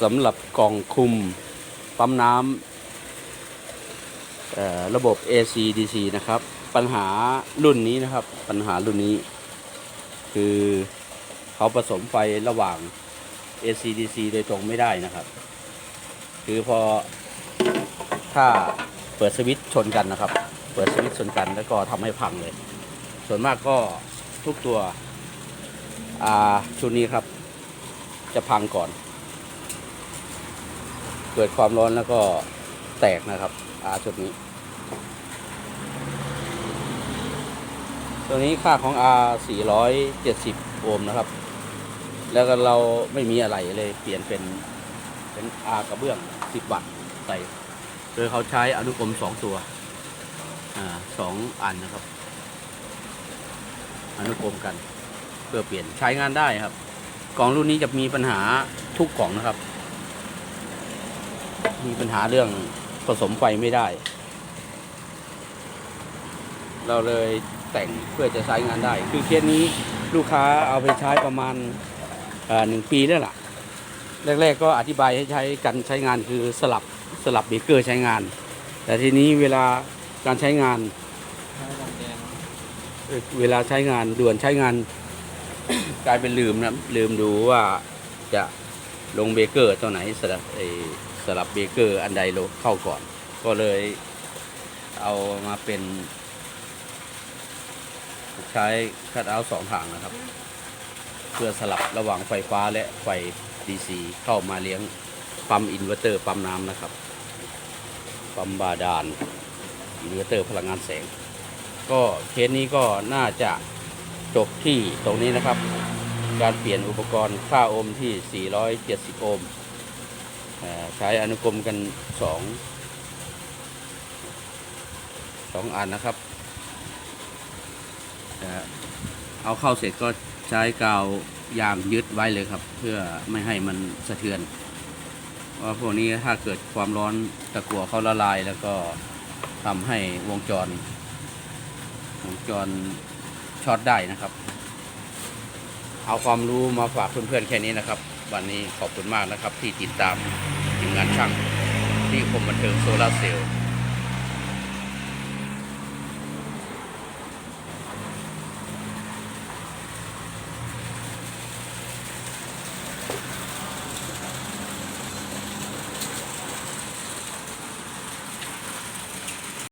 สำหรับกล่องคุมปั๊มน้ำระบบ AC DC นะครับ ปัญหารุ่นนี้นะครับ ปัญหารุ่นนี้ คือเขาผสมไฟระหว่าง AC DC โดยตรงไม่ได้นะครับ คือพอถ้าเปิดสวิตช์ชนกันนะครับ เปิดสวิตช์ชนกันแล้วก็ทำให้พังเลย ส่วนมากก็ทุกตัวอ่าชุดนี้ครับ จะพังก่อน เกิดความร้อนแล้วก็แตกนะครับอาชุดนี้ ตัวนี้ค่าของ R 470 โอห์มนะครับ แล้วก็เราไม่มีอะไรเลยเปลี่ยนเป็นเป็น R กระเบื้อง 10 วัตต์ใส่โดยเขาใช้อนุกรม 2 ตัวอ่าสองอันนะครับ อนุกรมกัน เพื่อเปลี่ยนใช้งานได้ครับ กล่องรุ่นนี้จะมีปัญหาทุกกล่องนะครับ มีปัญหาเรื่องผสมไฟไม่ได้ เราเลยแต่งเพื่อจะใช้งานได้ คือเคสนี้ลูกค้าเอาไปใช้ประมาณหนึ่งปีแล้วล่ะ แรก ๆ ก็อธิบายให้ใช้กันใช้งานคือสลับสลับเบรกเกอร์ใช้งาน แต่ทีนี้เวลาการใช้งานเอ่อเวลาใช้งานด่วนใช้งาน กลายเป็นลืมนะลืมดูว่าจะลงเบเกอร์ตัวไหนสลับสลับเบเกอร์อันใดลงเข้าก่อน ก็เลยเอามาเป็นใช้คัดเอาท์สองทางนะครับ เพื่อสลับระหว่างไฟฟ้าและไฟ DC เข้ามาเลี้ยงปั๊มอินเวอร์เตอร์ปั๊มน้ำนะครับปั๊มบาดาลอินเวอร์เตอร์พลังงานแสง ก็เคสนี้ก็น่าจะ จบที่ตรงนี้นะครับ การเปลี่ยนอุปกรณ์ค่าโอห์มที่ 470 โอห์มใช้อนุกรมกัน 2 2 อันนะครับ เอาเข้าเสร็จก็ใช้กาวยางยึดไว้เลยครับ เพื่อไม่ให้มันสะเทือนเพราะพวกนี้ถ้าเกิดความร้อนตะกั่วเขาละลายแล้วก็ทำให้วงจร วงจร ช็อตได้นะครับ เอาความรู้มาฝากเพื่อนๆแค่นี้นะครับ วันนี้ขอบคุณมากนะครับที่ติดตามทีมงานช่างที่คมบันเทิงโซลาเซลล์